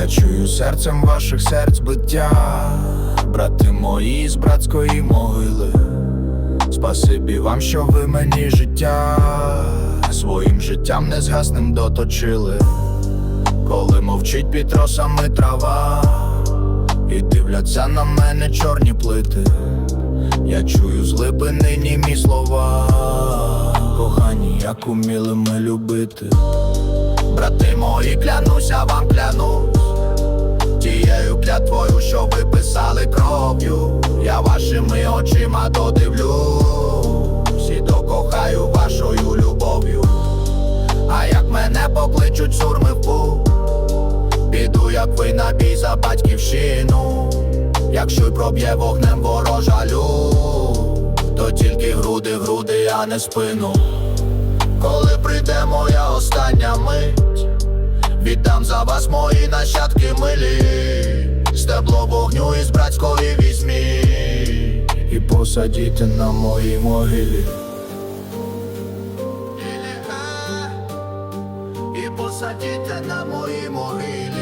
чую серцем ваших серць биття, брати мої з братської могили. Спасибі вам, що ви мені життя своїм життям незгасним доточили. Коли мовчить під росами трава, і дивляться на мене чорні плити. Я чую з глибини німі слова, кохані, як уміли ми любити. Брати мої, клянуся Тією клятвою, що ви писали кров'ю. Я вашими очима додивлюсь І докохаю вашою любов'ю. А як мене покличуть сурми в путь Піду, як ви на бій за батьківщину. Якщо й проб'є вогнем ворожа лють То тільки груди, груди, а не спину. Коли прийде моя остання мить Віддам за вас мої нащадки милі Стебло вогню із братської візьмі. І посадіте на моїй могилі. І посадіте на моїй могилі